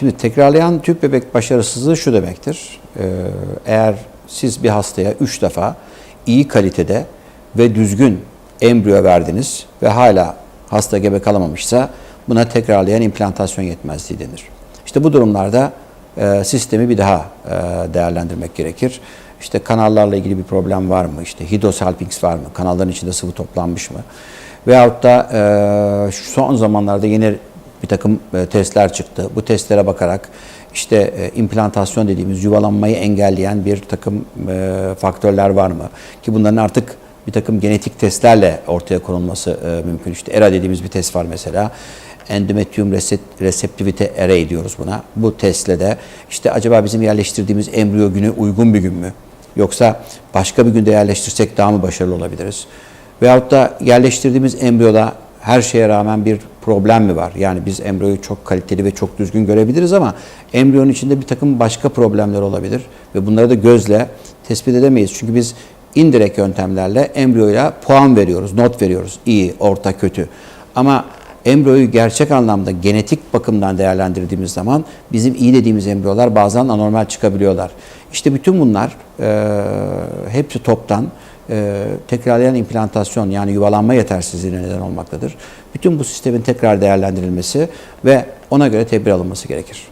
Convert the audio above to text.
Şimdi tekrarlayan tüp bebek başarısızlığı şu demektir. Ee, eğer siz bir hastaya 3 defa iyi kalitede ve düzgün embriyo verdiniz ve hala hasta gebe kalamamışsa buna tekrarlayan implantasyon yetmezliği denir. İşte bu durumlarda e, sistemi bir daha e, değerlendirmek gerekir. İşte kanallarla ilgili bir problem var mı? İşte hidrosalpinx var mı? Kanalların içinde sıvı toplanmış mı? Veyahut da e, son zamanlarda yeni bir takım e, testler çıktı. Bu testlere bakarak işte e, implantasyon dediğimiz yuvalanmayı engelleyen bir takım e, faktörler var mı? Ki bunların artık bir takım genetik testlerle ortaya konulması mümkün. İşte ERA dediğimiz bir test var mesela. Endometrium Receptivity Array diyoruz buna. Bu testle de işte acaba bizim yerleştirdiğimiz embriyo günü uygun bir gün mü? Yoksa başka bir günde yerleştirsek daha mı başarılı olabiliriz? Veyahut da yerleştirdiğimiz embriyoda her şeye rağmen bir problem mi var? Yani biz embriyoyu çok kaliteli ve çok düzgün görebiliriz ama embriyonun içinde bir takım başka problemler olabilir ve bunları da gözle tespit edemeyiz. Çünkü biz indirekt yöntemlerle embriyoya puan veriyoruz, not veriyoruz. İyi, orta, kötü. Ama embriyoyu gerçek anlamda genetik bakımdan değerlendirdiğimiz zaman bizim iyi dediğimiz embriyolar bazen anormal çıkabiliyorlar. İşte bütün bunlar e, hepsi toptan e, tekrarlayan implantasyon yani yuvalanma yetersizliğine neden olmaktadır. Bütün bu sistemin tekrar değerlendirilmesi ve ona göre tedbir alınması gerekir.